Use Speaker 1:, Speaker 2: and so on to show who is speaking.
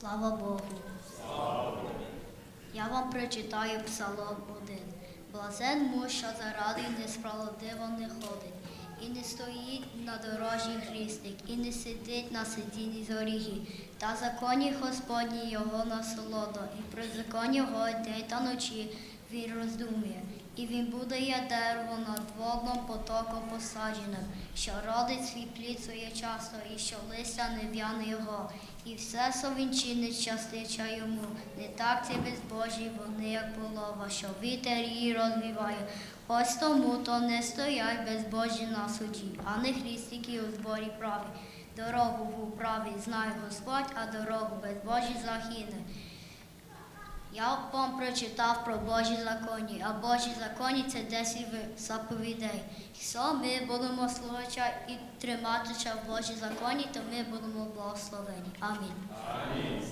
Speaker 1: Слава Богу. Я вам прочитаю Псалом 1. Блазен муж, що заради несправедливо не ходить, і не стоїть на дорожі грісник, і не сидить на сидінні зоріги. Та законі Господні його насолодо, і при законі його день та ночі він роздумує. І він буде є дерево над водним потоком посадженим, що родить свій плід своєчасно, і що листя не в'яне його. І все, що він чинить, щастича йому. Не так ці безбожі вони, як полова, що вітер її розвіває. Ось тому то не стоять безбожі на суді, а не хрістики у зборі праві. Дорогу в управі знає Господь, а дорогу безбожі захине. Я вам прочитав про Божі законі, а Божі законі це 10 заповідей. Якщо ми будемо слухати і триматися в Божі законі, то ми будемо благословені. Амінь.